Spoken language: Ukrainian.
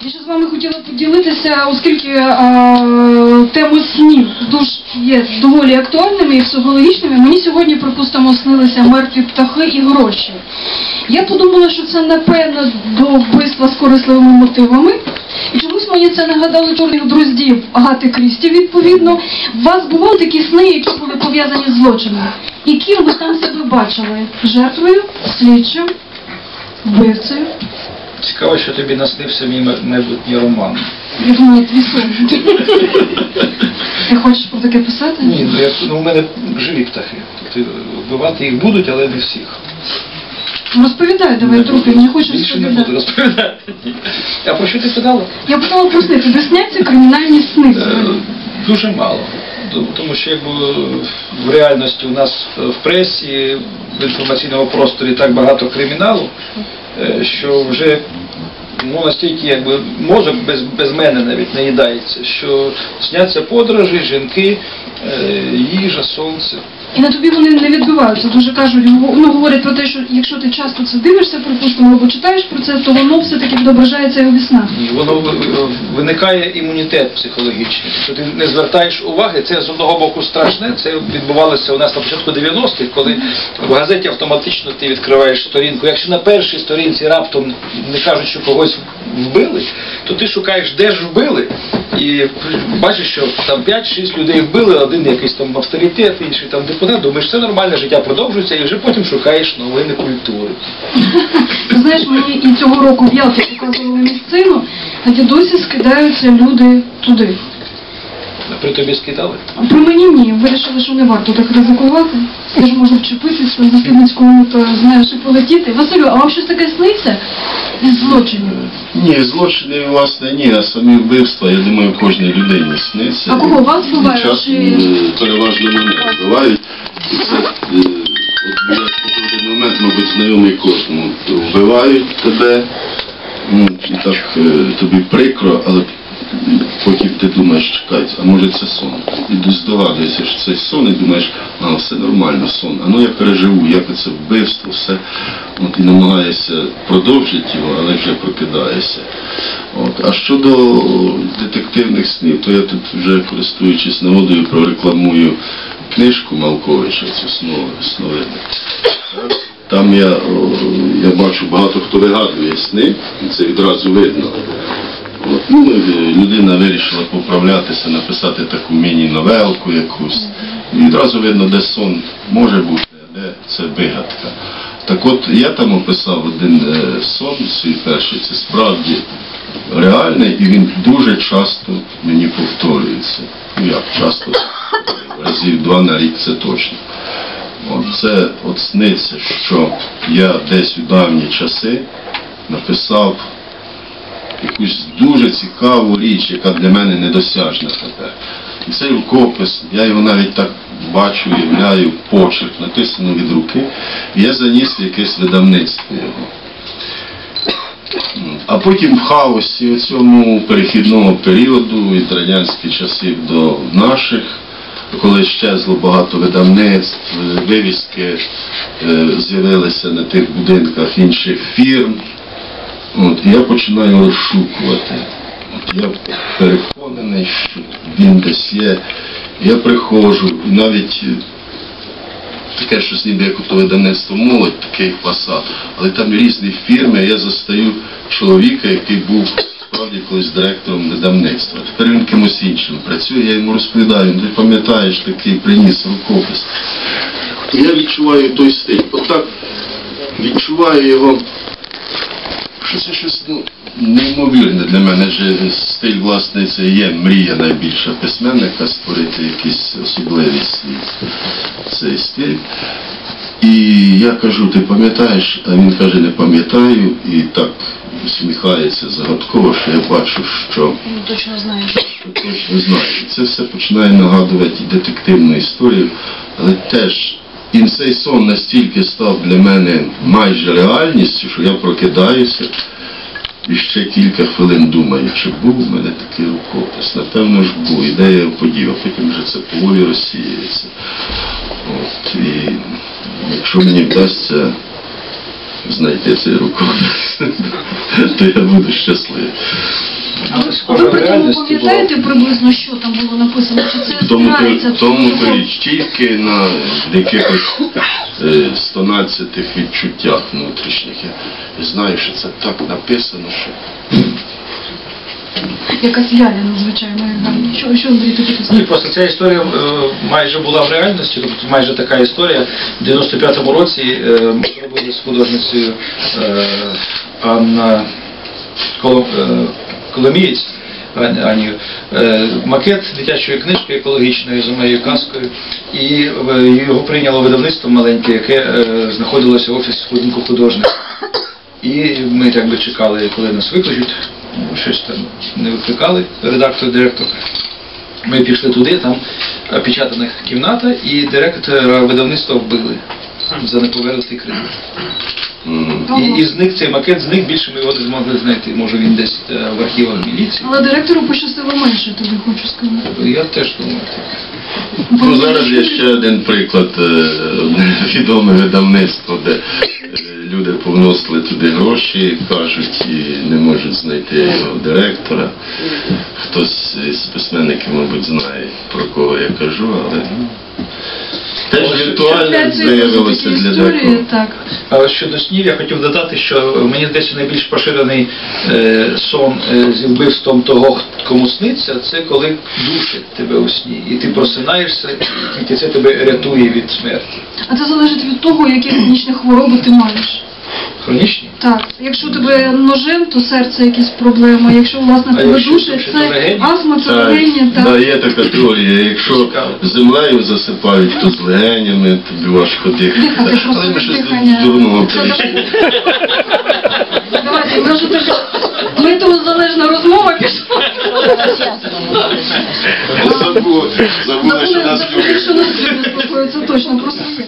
Я ще з вами хотіла поділитися, оскільки е, тему снів дуже є доволі актуальними і психологічними. Мені сьогодні, припустимо, снилися мертві птахи і гроші. Я подумала, що це напевно до вбивства з корисливими мотивами. І чомусь мені це нагадало чорних друзів Агати Крісті, відповідно. У вас бували такі сни, які були пов'язані з злочином? І ким ви там себе бачили? Жертвою, слідчим, вбивцею? Цікаво, що тобі наснився мій майбутній роман. Твій сон. Ти хочеш про таке писати? Ні, ну, я, ну у мене живі птахи. Тобто вбивати їх будуть, але не всіх. Розповідай, давай трохи, мені хочеш Більше не буду розповідати. розповідати. А про що ти питала? Я питала про сни, тобі сняться кримінальні сни Е. Дуже мало. Т- Тому що якби в реальності у нас в пресі, в інформаційному просторі так багато криміналу, е, що вже ну, настільки якби мозок без, без мене навіть наїдається, що сняться подорожі, жінки, е, їжа, сонце. І на тобі вони не відбиваються. Дуже кажуть, ну говорять про те, що якщо ти часто це дивишся, припустимо, або читаєш про це, то воно все-таки відображається і у віснах. І воно виникає імунітет психологічний. Що ти не звертаєш уваги, це з одного боку страшне. Це відбувалося у нас на початку 90-х, коли в газеті автоматично ти відкриваєш сторінку. Якщо на першій сторінці раптом не кажуть, що когось вбили, то ти шукаєш, де ж вбили, і бачиш, що там 5-6 людей вбили, один якийсь там авторитет, інший там депутат. Думаєш, це нормальне життя продовжується, і вже потім шукаєш новини культури. Знаєш, мені і цього року в Ялті показували місцину, а досі скидаються люди туди. При тобі скидали? А При мені ні, вирішили, що не варто так ризикувати. Я ж можу вчепитися за слідницькому, то знаєш і полетіти. Василю, а вам щось таке сниться із злочинів? Ні, злочини власне ні, а самі вбивства, я думаю, кожній людині сниться. А кого, вас вбивають, чи- е, переважно мене вбивають. І це, е, от я один момент, мабуть, знайомий кожному. Вбивають тебе, ну, і так е, тобі прикро, але потім ти думаєш, чекай, а може це сон? І здогадуєшся, що це сон, і думаєш, а все нормально, сон. А ну я переживу, як це вбивство, все. От, і намагаєшся продовжити його, але вже прокидаєшся. От. А щодо детективних снів, то я тут вже користуючись нагодою, прорекламую книжку Малковича, цю «Снови- сновини. Там я, я бачу, багато хто вигадує сни, це відразу видно. Ну, людина вирішила поправлятися, написати таку міні-новелку якусь. І відразу видно, де сон може бути, а де це вигадка. Так от я там описав один е, сон, свій перший, це справді реальний, і він дуже часто мені повторюється. Ну як часто, разів два на рік це точно. Це от сниться, що я десь у давні часи написав якусь дуже цікаву річ, яка для мене недосяжна тепер. І цей рукопис, я його навіть так бачу, уявляю, почерк, написано від руки, і я заніс якесь видавництво його. А потім в хаосі цьому перехідного періоду від радянських часів до наших, коли щезло багато видавництв, вивіски е, з'явилися на тих будинках інших фірм. От, я починаю розшукувати. Я переконаний, що він десь є. Я приходжу, і навіть е, таке щось ніби як ото видавництво молодь, такий фасад, але там різні фірми, я застаю чоловіка, який був справді колись директором видавництва. Тепер він кимось іншим працює, я йому розповідаю, «Ну, ти пам'ятаєш, такий приніс рукопис. Я відчуваю той стиль. Отак відчуваю його що це щось ну, неймовірне для мене. Же стиль, власне, це є мрія найбільша письменника створити якісь особливі свій цей стиль. І я кажу, ти пам'ятаєш? А він каже, не пам'ятаю, і так усміхається загадково, що я бачу, що Ну, точно знаєш. що точно знаю. Це все починає нагадувати детективну історію, але теж і цей сон настільки став для мене майже реальністю, що я прокидаюся і ще кілька хвилин думаю, чи був у мене такий рукопис. Напевно ж був, і я його подів, а потім вже це поволі розсіюється. От, і якщо мені вдасться знайти цей рукопис, то я буду щасливий. Схоже Ви при тому пам'ятаєте приблизно, що там було написано? Чи це В тому, збирається? тому то річ тільки на якихось е, стонадцятих відчуттях внутрішніх. Я знаю, що це так написано, що Якась ляля, звичайно. Що, що Андрій тобі Ні, сказав? просто ця історія е, майже була в реальності, тобто майже така історія. В 95-му році е, ми зробили з художницею е, Анна Коло- е, Коломієць, Анію, е, макет дитячої книжки екологічної з моєю казкою, і е, його прийняло видавництво маленьке, яке е, знаходилося в офісі будинку художника. І ми так би чекали, коли нас викличуть, щось там не викликали, редактор, директор. Ми пішли туди, там печатана кімната, і директора видавництва вбили за неповернутий кредит. І, і зник цей макет, зник більше ми його не змогли знайти. Може він десь е, в архівах міліції. Але директору пощастило менше, тобі хочу сказати. Я теж думаю. так. Ну, зараз є ще один приклад е, відоме видавництво, де е, люди повносили туди гроші, кажуть, і не можуть знайти його директора. Хтось із письменників, мабуть, знає, про кого я кажу, але ну, теж віртуально такі для декого. так. А щодо снів, я хотів додати, що мені здається найбільш поширений е, сон е, зі вбивством того, кому сниться, це коли душить тебе у сні. І ти просинаєшся, і тільки це тебе рятує від смерті. А це залежить від того, які хронічні хвороби ти маєш. Хронічні? Так, якщо тебе ножем, то серце якісь проблеми. Якщо власне А тебе душить, це астма, це Так, легені, да, є така теорія, якщо землею засипають, то з легенями тобі важко дихати. Дихати просто Але ми щось дихання. дурного прийшли. Давайте, ми вже метеозалежна розмова пішла. Забули, забули, що нас люблять. що нас люди це точно, просто є.